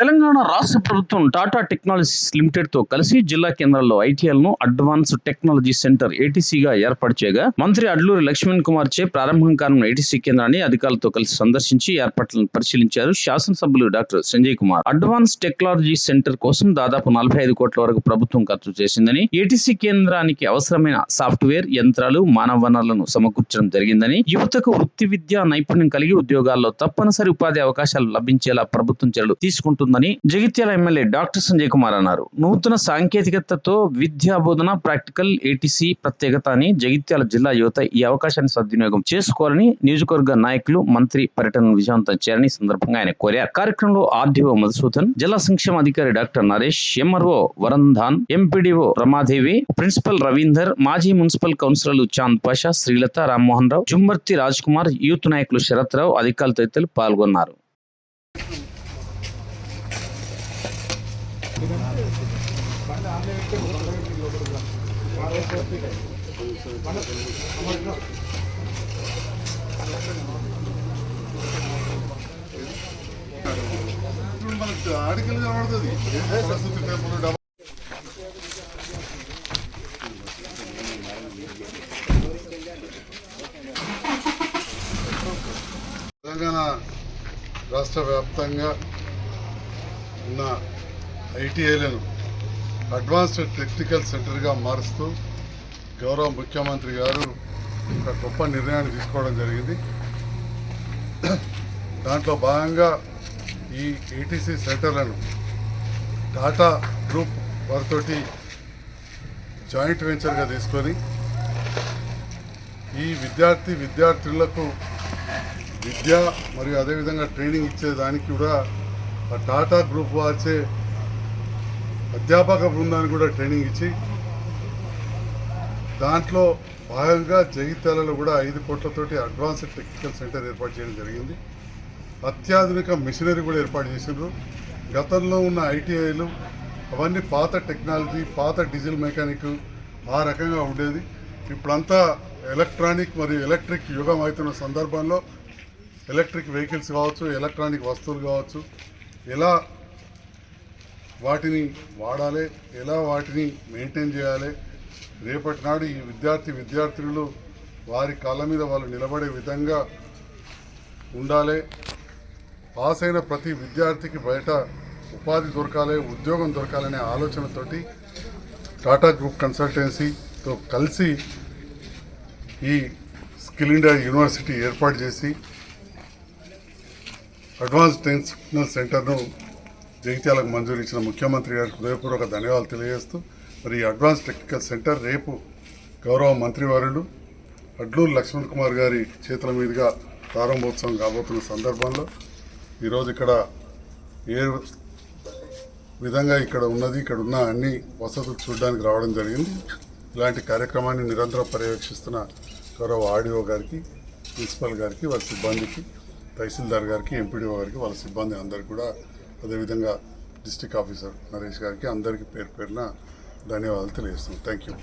తెలంగాణ రాష్ట్ర ప్రభుత్వం టాటా టెక్నాలజీస్ లిమిటెడ్తో కలిసి జిల్లా కేంద్రాల్లో ఐటీఎల్ను అడ్వాన్స్ టెక్నాలజీ సెంటర్ ఏటీసీగా ఏర్పాటు చేయగా మంత్రి అడ్లూరి లక్ష్మణ్ కుమార్ చే ప్రారంభం కానున్న ఏటీసీ కేంద్రాన్ని అధికారులతో కలిసి సందర్శించి ఏర్పాట్లను పరిశీలించారు శాసనసభ్యులు doctor Sanjay Kumar. Advance technology center కోసం దాదాపు నలభై ఐదు కోట్ల వరకు ప్రభుత్వం ఖర్చు చేసిందని ఏటీసీ కేంద్రానికి అవసరమైన సాఫ్ట్వేర్ యంత్రాలు మానవ వనరులను సమకూర్చడం జరిగిందని యువతకు వృత్తి విద్యా నైపుణ్యం కలిగి ఉద్యోగాల్లో తప్పనిసరి ఉపాధి అవకాశాలు లభించేలా ప్రభుత్వం చర్యలు తీసుకుంటుంది తీసుకుంటుందని జగిత్యాల ఎమ్మెల్యే డాక్టర్ సంజయ్ కుమార్ అన్నారు. నూతన సాంకేతికతతో విద్యా బోధన ప్రాక్టికల్ ఏటీసీ ప్రత్యేకత అని జగిత్యాల జిల్లా యువత ఈ అవకాశాన్ని సద్వినియోగం చేసుకోవాలని నియోజకవర్గ నాయకులు మంత్రి పర్యటన విజయవంతం చేయాలని సందర్భంగా ఆయన కోరారు. కార్యక్రమంలో ఆర్డీఓ మధుసూదన్ జిల్లా సంక్షేమ అధికారి doctor Naresh MRO Varandhan MPDO Ramadevi principal Ravinder మాజీ మున్సిపల్ కౌన్సిలర్లు చాంద్ పాషా శ్రీలత రామ్మోహన్ రావు జుమ్మర్తి రాజ్ కుమార్ యూత్ నాయకులు శరత్ రావు అధికారులు తదితరులు పాల్గొన్నారు. ఇప్పుడు మనకు ఆర్టికల్ కనబడుతుంది ప్రస్తుత టెంపుల్ డబ్బా తెలంగాణ రాష్ట్ర వ్యాప్తంగా ఉన్న ఐటీఐలను అడ్వాన్స్డ్ టెక్నికల్ సెంటర్గా మారుస్తూ గౌరవ ముఖ్యమంత్రి గారు ఒక గొప్ప నిర్ణయాన్ని తీసుకోవడం జరిగింది. దాంట్లో భాగంగా ఈ ఏటీసీ సెంటర్లను టాటా గ్రూప్ వారితోటి జాయింట్ వెంచర్గా తీసుకొని ఈ విద్యార్థి విద్యార్థులకు విద్య మరియు అదేవిధంగా ట్రైనింగ్ ఇచ్చేదానికి కూడా ఆ టాటా గ్రూప్ వారిచే అధ్యాపక బృందానికి కూడా ట్రైనింగ్ ఇచ్చి దాంట్లో భాగంగా జగిత్యాలలో కూడా ఐదు కోట్లతోటి అడ్వాన్స్డ్ టెక్నికల్ సెంటర్ ఏర్పాటు చేయడం జరిగింది. అత్యాధునిక మిషనరీ కూడా ఏర్పాటు చేసిండ్రు. గతంలో ఉన్న ఐటీఐలు అవన్నీ పాత టెక్నాలజీ పాత డీజిల్ మెకానిక్ ఆ రకంగా ఉండేది. ఇప్పుడంతా ఎలక్ట్రానిక్ మరియు ఎలక్ట్రిక్ యుగం అవుతున్న సందర్భంలో ఎలక్ట్రిక్ వెహికల్స్ కావచ్చు ఎలక్ట్రానిక్ వస్తువులు కావచ్చు ఎలా వాటిని వాడాలి ఎలా వాటిని మెయింటైన్ చేయాలి. రేపటి నాడు ఈ విద్యార్థి విద్యార్థినులు వారి కాళ్ళ మీద వాళ్ళు నిలబడే విధంగా ఉండాలి. పాస్ అయిన ప్రతి విద్యార్థికి బయట ఉపాధి దొరకాలి ఉద్యోగం దొరకాలనే ఆలోచనతోటి టాటా గ్రూప్ కన్సల్టెన్సీతో కలిసి ఈ స్కిల్ ఇండియా యూనివర్సిటీ ఏర్పాటు చేసి అడ్వాన్స్ టెన్షనల్ సెంటర్ను జగిత్యాలకు మంజూరు ఇచ్చిన ముఖ్యమంత్రి గారికి హృదయపూర్వక ధన్యవాదాలు తెలియజేస్తూ మరి ఈ అడ్వాన్స్ టెక్నికల్ సెంటర్ రేపు గౌరవ మంత్రివారులు అడ్లూరు లక్ష్మణ్ కుమార్ గారి చేతుల మీదుగా ప్రారంభోత్సవం కాబోతున్న సందర్భంలో ఈరోజు ఇక్కడ ఏ విధంగా ఇక్కడ ఉన్నది ఇక్కడ ఉన్న అన్ని వసతులు చూడడానికి రావడం జరిగింది. ఇలాంటి కార్యక్రమాన్ని నిరంతరం పర్యవేక్షిస్తున్న గౌరవ ఆడియో గారికి ప్రిన్సిపల్ గారికి వాళ్ళ సిబ్బందికి తహసీల్దార్ గారికి ఎంపీడీఓ గారికి వాళ్ళ సిబ్బంది అందరికీ కూడా అదేవిధంగా డిస్టిక్ ఆఫీసర్ నరేష్ గారికి అందరికీ పేరు పేరున ధన్యవాదాలు తెలియజేస్తున్నాను థ్యాంక్ యూ